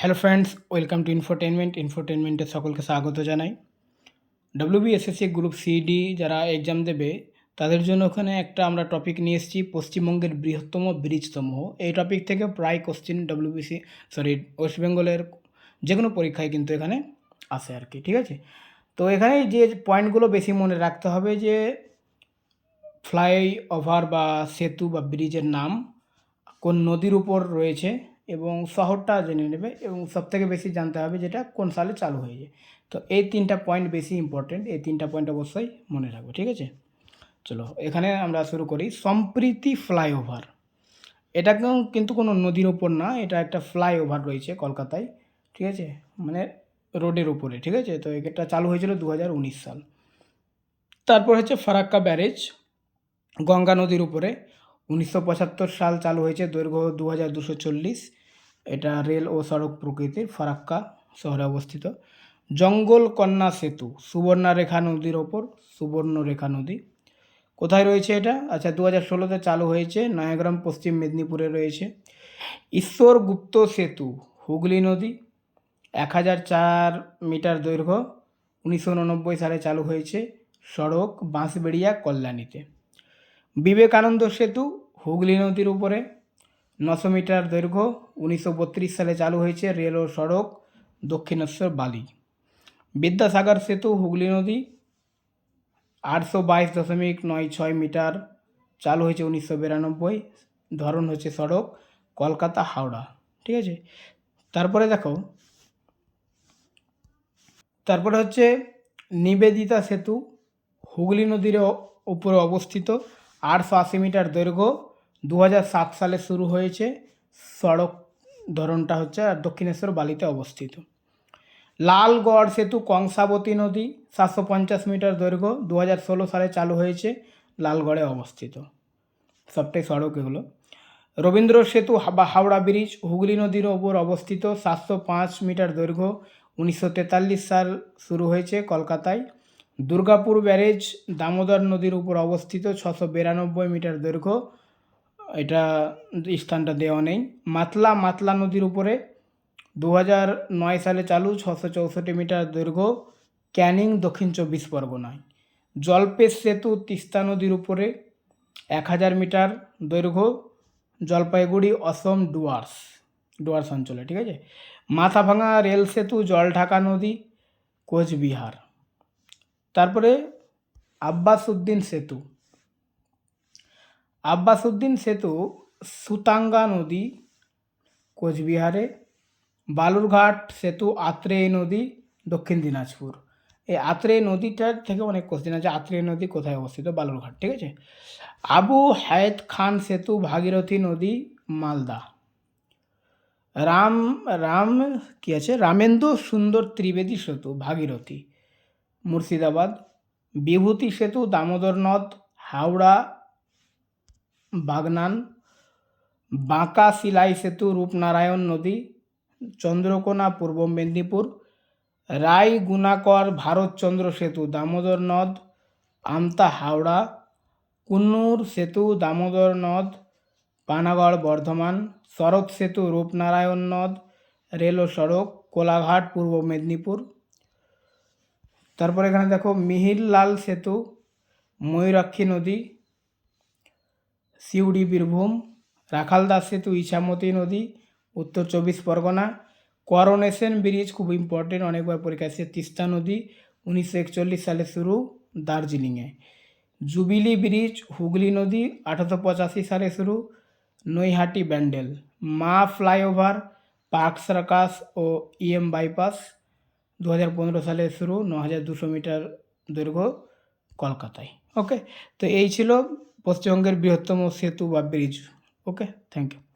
Hello friends welcome to infotainment ইনফোটেনমেন্টে সকলকে স্বাগত জানাই। ডাব্লিউবিএসএসসি গ্রুপ সিডি যারা এক্সাম দেবে, তাদের জন্য ওখানে একটা আমরা টপিক নিয়ে এসেছি, পশ্চিমবঙ্গের বৃহত্তম ব্রিজসমূহ এই টপিক থেকে প্রায় কোশ্চিন ডাব্লিউবিসি সরি ওয়েস্ট বেঙ্গলের যে কোনো পরীক্ষায় কিন্তু এখানে আসে আর কি, ঠিক আছে? তো এখানে যে পয়েন্টগুলো বেশি মনে রাখতে হবে যে ফ্লাই ওভার বা সেতু বা ব্রিজের নাম কোন নদীর উপর রয়েছে এবং শহরটা জেনে নেবে এবং সবথেকে বেশি জানতে হবে যেটা কোন সালে চালু হয়েছে। তো এই তিনটা পয়েন্ট বেশি ইম্পর্টেন্ট এই তিনটা পয়েন্ট অবশ্যই মনে রাখবে, ঠিক আছে? চলো, এখানে আমরা শুরু করি, সম্প্রীতি ফ্লাইওভার এটা কিন্তু কোনো নদীর ওপর না, এটা একটা ফ্লাইওভার রয়েছে কলকাতায়, ঠিক আছে? মানে রোডের উপরে, ঠিক আছে? তো এটা চালু হয়েছিল দু হাজার উনিশ সাল। তারপর হচ্ছে ফারাক্কা ব্যারেজ, গঙ্গা নদীর উপরে, উনিশশো পঁচাত্তর সাল চালু হয়েছে দৈর্ঘ্য দু হাজার দুশো চল্লিশ। এটা রেল ও সড়ক প্রকৃতির ফারাক্কা শহরে অবস্থিত। জঙ্গল কন্যা সেতু, সুবর্ণরেখা নদীর ওপর সুবর্ণরেখা নদী। কোথায় রয়েছে এটা? আচ্ছা দু হাজার ষোলোতে চালু হয়েছে, নয়াগ্রাম, পশ্চিম মেদিনীপুরে রয়েছে। ঈশ্বর গুপ্ত সেতু, হুগলি নদী, এক হাজার চার মিটার দৈর্ঘ্য, উনিশশো উননব্বই সালে চালু হয়েছে সড়ক বাঁশবেড়িয়া কল্যাণীতে। বিবেকানন্দ সেতু, হুগলি নদীর উপরে। নশো মিটার দৈর্ঘ্য উনিশশো বত্রিশ সালে চালু হয়েছে রেল ও সড়ক দক্ষিণেশ্বর বালি। বিদ্যাসাগর সেতু, হুগলি নদী আটশো বাইশ দশমিক নয় ছয় মিটার চালু হয়েছে উনিশশো বিরানব্বই। ধরন হচ্ছে সড়ক, কলকাতা, হাওড়া, ঠিক আছে? তারপরে দেখো, তারপরে হচ্ছে নিবেদিতা সেতু, হুগলি নদীর উপরে অবস্থিত আটশো আশি মিটার দৈর্ঘ্য দু সালে শুরু হয়েছে সড়ক ধরনটা হচ্ছে আর দক্ষিণেশ্বর বালিতে অবস্থিত। লালগড় সেতু কংসাবতী নদী সাতশো পঞ্চাশ মিটার দৈর্ঘ্য দু ষোলো সালে চালু হয়েছে লালগড়ে অবস্থিত। সবটাই সড়ক এগুলো রবীন্দ্র সেতু বা হাওড়া ব্রিজ হুগলি নদীর ওপর অবস্থিত সাতশো পাঁচ মিটার দৈর্ঘ্য উনিশশো তেতাল্লিশ সাল শুরু হয়েছে কলকাতায়। দুর্গাপুর ব্যারেজ দামোদর নদীর উপর অবস্থিত ছশো বিরানব্বই মিটার দৈর্ঘ্য এটা স্থানটা দেওয়া নেই। মাতলা মাতলা নদীর উপরে দু নয় সালে চালু, ছশো চৌষট্টি মিটার দৈর্ঘ্য, ক্যানিং দক্ষিণ চব্বিশ পরগনায়। জলপেশ সেতু তিস্তা নদীর উপরে এক হাজার মিটার দৈর্ঘ্য, জলপাইগুড়ি, অসম, ডুয়ার্স ডুয়ার্স অঞ্চলে, ঠিক আছে? মাথাভাঙা রেল সেতু, জলঢাকা নদী, কোচবিহার। তারপরে আব্বাস উদ্দিন সেতু আব্বাস উদ্দিন সেতু সুতাঙ্গা নদী, কোচবিহারে, বালুরঘাট সেতু আত্রেয় নদী, দক্ষিণ দিনাজপুর। এই আত্রেয় নদীটার থেকে অনেক কোশ্চেন আছে, আত্রেয় নদী কোথায় অবস্থিত? বালুরঘাট, ঠিক আছে? আবু হায়েত খান সেতু ভাগীরথী নদী, মালদা। রাম রাম কি আছে? রামেন্দু সুন্দর ত্রিবেদী সেতু, ভাগীরথী। মুর্শিদাবাদ। বিভূতি সেতু, দামোদর নদ, হাওড়া বাগনান, বাঁকা সিলাই সেতু, রূপনারায়ণ নদী, চন্দ্রকোনা, পূর্ব মেদিনীপুর রায় গুণাকর ভারতচন্দ্র সেতু, দামোদর নদ, আমতা হাওড়া, কুন্নুর সেতু, দামোদর নদ, পানাগড় বর্ধমান শরৎ সেতু, রূপনারায়ণ নদ, রেল সড়ক, কোলাঘাট, পূর্ব মেদিনীপুর। তারপর এখানে দেখো মিহিরলাল সেতু, ময়ূরাক্ষী নদী সিউড়ি বীরভূম রাখালদাস সেতু, ইছামতি নদী, উত্তর চব্বিশ পরগনা করোনেশন ব্রিজ খুব ইম্পর্টেন্ট অনেকবার পরীক্ষা আসছে তিস্তা নদী, উনিশশো একচল্লিশ সালে শুরু দার্জিলিংয়ে। জুবিলি ব্রিজ, হুগলি নদী, আঠারোশো পঁচাশি সালে শুরু Naihati Bandel. Maa flyover, park circus ও ইএম বাইপাস দু হাজার পনেরো সালে শুরু ন হাজার দুশো মিটার দৈর্ঘ্য কলকাতায়। ওকে তো এই ছিল পশ্চিমবঙ্গের বৃহত্তম সেতু বা ব্রিজ। Okay thank you